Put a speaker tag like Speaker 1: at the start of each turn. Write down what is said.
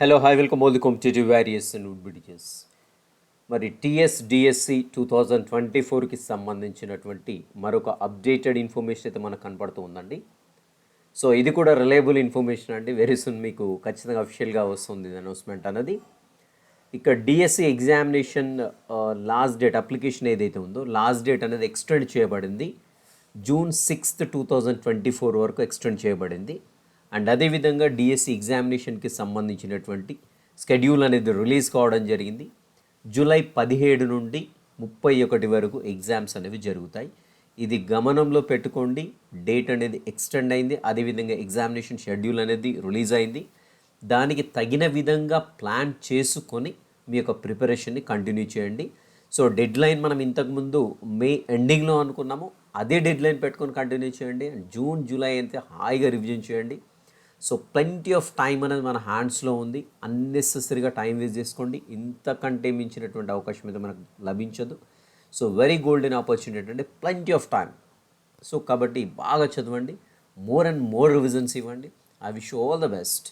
Speaker 1: Hello hi welcome welcome to various and wood బిడిజెస్ మరి TS DSC two thousand twenty ఫోర్కి సంబంధించినటువంటి మరొక updated information అయితే మనకు కనపడుతూ ఉందండి. సో ఇది కూడా రిలయబుల్ ఇన్ఫర్మేషన్ అండి. వెరీ సూన్ మీకు ఖచ్చితంగా అఫిషియల్గా వస్తుంది ఇది అనౌన్స్మెంట్ అన్నది. ఇక్కడ DSC examination last date application ఏదైతే ఉందో లాస్ట్ డేట్ అనేది ఎక్స్టెండ్ చేయబడింది. June sixth two thousand twenty four వరకు ఎక్స్టెండ్ చేయబడింది. అండ్ అదేవిధంగా డిఎస్సి ఎగ్జామినేషన్కి సంబంధించినటువంటి స్కెడ్యూల్ అనేది రిలీజ్ కావడం జరిగింది. జూలై పదిహేడు నుండి ముప్పై ఒకటి వరకు ఎగ్జామ్స్ అనేవి జరుగుతాయి. ఇది గమనంలో పెట్టుకోండి. డేట్ అనేది ఎక్స్టెండ్ అయింది. అదేవిధంగా ఎగ్జామినేషన్ షెడ్యూల్ అనేది రిలీజ్ అయింది. దానికి తగిన విధంగా ప్లాన్ చేసుకొని మీ యొక్క ప్రిపరేషన్ని కంటిన్యూ చేయండి. సో డెడ్ లైన్ మనం ఇంతకుముందు మే ఎండింగ్లో అనుకున్నాము. అదే డెడ్ లైన్ పెట్టుకొని కంటిన్యూ చేయండి. జూన్ జూలై అయితే హాయిగా రివిజన్ చేయండి. సో ప్లెంటీ ఆఫ్ టైం అనేది మన హ్యాండ్స్లో ఉంది. అన్నెసెసరీగా టైం వేస్ట్ చేసుకోండి. ఇంతకంటే మించినటువంటి అవకాశం అయితే మనకు లభించదు. సో వెరీ గోల్డెన్ ఆపర్చునిటీ అంటే ప్లెంటీ ఆఫ్ టైం సో కాబట్టి బాగా చదవండి. మోర్ అండ్ మోర్ రివిజన్స్ ఇవ్వండి. I wish all the best